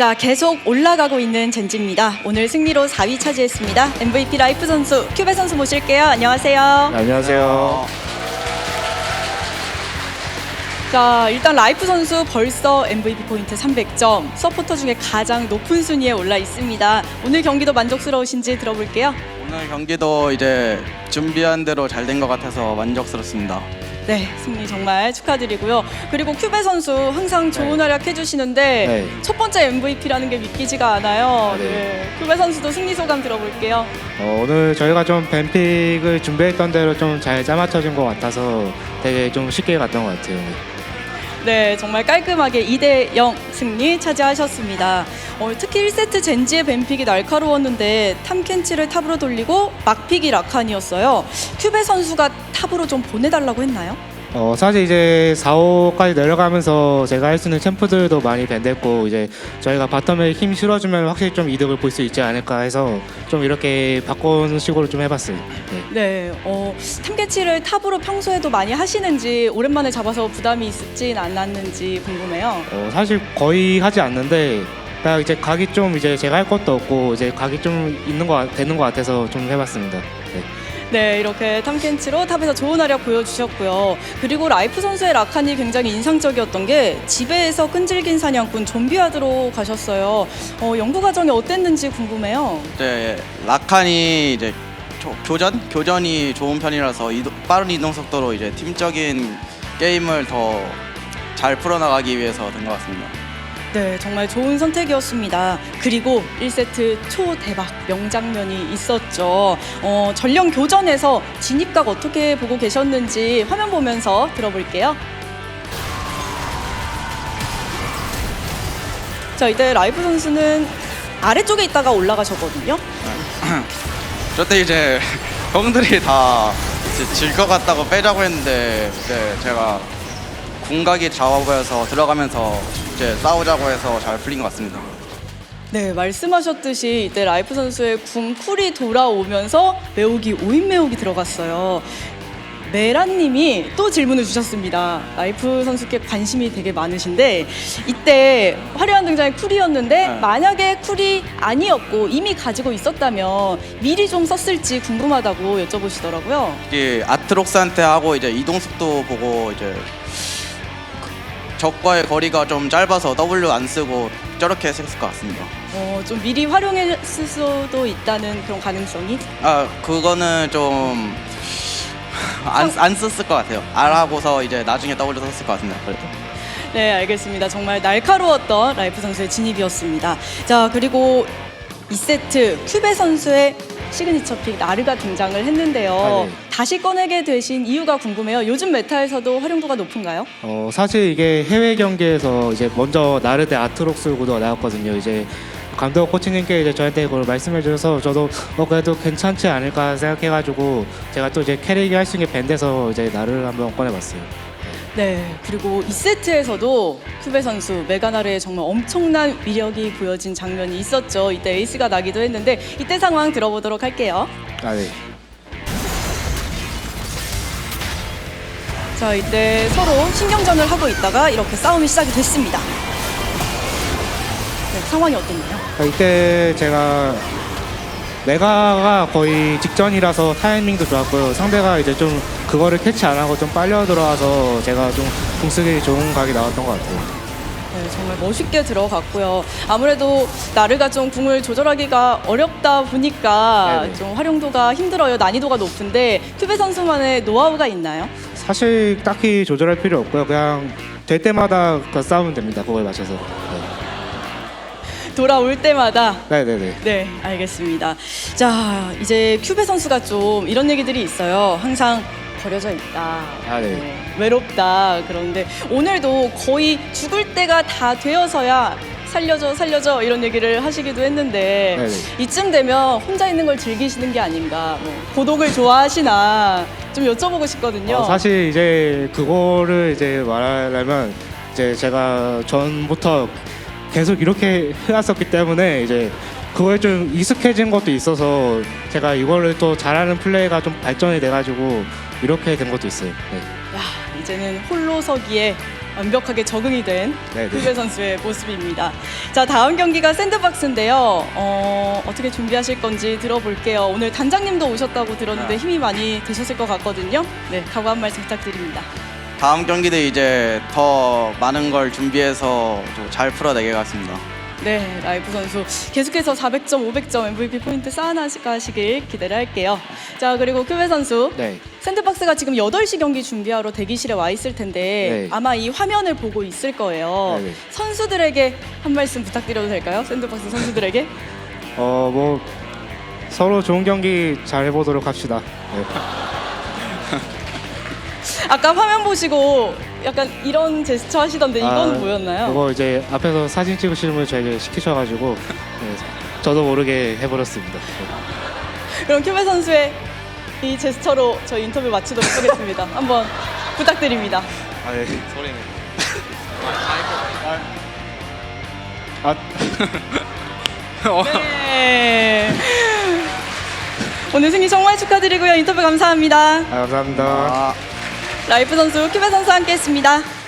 자, 계속 올라가고 있는 젠지입니다. 오늘 승리로 4위 차지했습니다. MVP 라이프 선수, 큐베 선수 모실게요. 안녕하세요. 네, 안녕하세요. 자, 일단 라이프 선수 벌써 MVP 포인트 300점, 서포터 중에 가장 높은 순위에 올라 있습니다. 오늘 경기도 만족스러우신지 들어볼게요. 오늘 경기도 이제 준비한 대로 잘 된 것 같아서 만족스럽습니다. 네, 승리 정말 축하드리고요. 그리고 큐베 선수 항상 좋은 네. 활약 해주시는데 네. 첫 번째 MVP라는 게 믿기지가 않아요. 네. 네. 큐베 선수도 승리 소감 들어볼게요. 어, 오늘 저희가 좀 뱀픽을 준비했던 대로 좀 잘 짜맞춰진 것 같아서 되게 좀 쉽게 갔던 것 같아요. 네, 정말 깔끔하게 2대 0 승리 차지하셨습니다. 어, 특히 1세트 젠지의 뱀픽이 날카로웠는데 탐켄치를 탑으로 돌리고 막픽이 라칸이었어요. 큐베 선수가 탑으로 좀 보내달라고 했나요? 어, 사실 이제 4, 5까지 내려가면서 제가 할 수 있는 챔프들도 많이 밴됐고 이제 저희가 바텀에 힘 실어주면 확실히 좀 이득을 볼 수 있지 않을까 해서 좀 이렇게 바꾼 식으로 좀 해봤어요. 네. 네, 어, 탐켄치를 탑으로 평소에도 많이 하시는지 오랜만에 잡아서 부담이 있진 않았는지 궁금해요. 어, 사실 거의 하지 않는데 딱 이제 각이 좀 이제 제가 할 것도 없고 이제 각이 좀 있는 거 같- 되는 것 같아서 좀 해봤습니다. 네. 네, 이렇게 탐켄치로 탑에서 좋은 활약 보여주셨고요. 그리고 라이프 선수의 라칸이 굉장히 인상적이었던 게 지배에서 끈질긴 사냥꾼 좀비아드로 가셨어요. 어, 연구 과정이 어땠는지 궁금해요. 이제 라칸이 이제 조- 교전 교전이 좋은 편이라서 이동- 빠른 이동 속도로 이제 팀적인 게임을 더 잘 풀어나가기 위해서 된 것 같습니다. 네, 정말 좋은 선택이었습니다. 그리고 1세트 초대박 명장면이 있었죠. 어, 전령 교전에서 진입각 어떻게 보고 계셨는지 화면 보면서 들어볼게요. 자, 이때 라이프 선수는 아래쪽에 있다가 올라가셨거든요. 저때 이제 형들이 다 질 것 같다고 빼자고 했는데 이제 제가 궁각이 좌우 보여서 들어가면서 이제 싸우자고 해서 잘 풀린 것 같습니다. 네, 말씀하셨듯이 이때 라이프 선수의 궁 쿨이 돌아오면서 매우기 5인 매우기 들어갔어요. 메라님이 또 질문을 주셨습니다. 라이프 선수께 관심이 되게 많으신데 이때 화려한 등장이 쿨이었는데 네. 만약에 쿨이 아니었고 이미 가지고 있었다면 미리 좀 썼을지 궁금하다고 여쭤보시더라고요. 이게 아트록스한테 하고 이제 이동 속도 보고 이제 적과의 거리가 좀 짧아서 W 안 쓰고 저렇게 했을 것 같습니다. 어, 좀 미리 활용했을 수도 있다는 그런 가능성이 아 그거는 좀 안 안 썼을 것 같아요. 알아보서 이제 나중에 W 썼을 것 같습니다. 그래도. 네, 알겠습니다. 정말 날카로웠던 라이프 선수의 진입이었습니다. 자, 그리고 2세트 큐베 선수의 시그니처 픽 나르가 등장을 했는데요. 아, 네. 다시 꺼내게 되신 이유가 궁금해요. 요즘 메타에서도 활용도가 높은가요? 어, 사실 이게 해외 경기에서 이제 먼저 나르데 아트록스 구도가 나왔거든요. 이제 감독 코치님께 이제 저한테 그걸 말씀해 주셔서 저도 어 그래도 괜찮지 않을까 생각해가지고 제가 또 이제 캐릭이 할 수 있는 게 밴드에서 이제 나를 한번 꺼내봤어요. 네, 그리고 2세트에서도 큐베 선수 메가나르의 정말 엄청난 위력이 보여진 장면이 있었죠. 이때 에이스가 나기도 했는데 이때 상황 들어보도록 할게요. 아 네. 자, 이때 서로 신경전을 하고 있다가 이렇게 싸움이 시작이 됐습니다. 네, 상황이 어땠나요? 아, 이때 제가 메가가 거의 직전이라서 타이밍도 좋았고요. 상대가 이제 좀 그거를 캐치 안 하고 좀 빨려 들어와서 제가 좀 공쓰기 좋은 각이 나왔던 것 같아요. 네, 정말 멋있게 들어갔고요. 아무래도 나르가 좀 궁을 조절하기가 어렵다 보니까 네네. 좀 활용도가 힘들어요. 난이도가 높은데 큐베 선수만의 노하우가 있나요? 사실 딱히 조절할 필요 없고요. 그냥 될 때마다 그 싸우면 됩니다. 그거에 맞춰서. 네. 돌아올 때마다 네네네. 네, 알겠습니다. 자, 이제 큐베 선수가 좀 이런 얘기들이 있어요. 항상 버려져 있다. 아, 네. 어, 외롭다. 그런데 오늘도 거의 죽을 때가 다 되어서야 살려줘, 살려줘 이런 얘기를 하시기도 했는데 네 네. 이쯤 되면 혼자 있는 걸 즐기시는 게 아닌가. 뭐 고독을 좋아하시나 좀 여쭤보고 싶거든요. 어, 사실 이제 그거를 이제 말하려면 이제 제가 전부터 계속 이렇게 해왔었기 때문에 이제 그거에 좀 익숙해진 것도 있어서 제가 이거를 또 잘하는 플레이가 좀 발전이 돼가지고 이렇게 된 것도 있어요. 네. 야, 이제는 홀로 서기에 완벽하게 적응이 된 네, 네. 큐베 선수의 모습입니다. 자 다음 경기가 샌드박스인데요. 어, 어떻게 준비하실 건지 들어볼게요. 오늘 단장님도 오셨다고 들었는데 네. 힘이 많이 되셨을 것 같거든요. 네, 각오 한 말씀 부탁드립니다. 다음 경기도 이제 더 많은 걸 준비해서 좀잘 풀어내겠습니다. 네, 라이프 선수 계속해서 400점, 500점 MVP 포인트 쌓아나가시길 기대를 할게요. 자, 그리고 큐베 선수. 네. 샌드박스가 지금 8시 경기 준비하러 대기실에 와 있을 텐데 네. 아마 이 화면을 보고 있을 거예요. 네, 네. 선수들에게 한 말씀 부탁드려도 될까요? 샌드박스 선수들에게? 어 뭐 서로 좋은 경기 잘 해보도록 합시다. 네. 아까 화면 보시고 약간 이런 제스처 하시던데 이건 아, 뭐였나요? 그거 이제 앞에서 사진 찍으시는 분 저에게 시키셔가지고 네, 저도 모르게 해버렸습니다. 네. 그럼 큐베 선수의 이 제스처로 저희 인터뷰 마치도록 하겠습니다. 한번 부탁드립니다. 아, 네. 소리는. 아, 네. 오늘 승리 정말 축하드리고요. 인터뷰 감사합니다. 아, 감사합니다. 아. 라이프 선수, 큐베 선수 함께했습니다.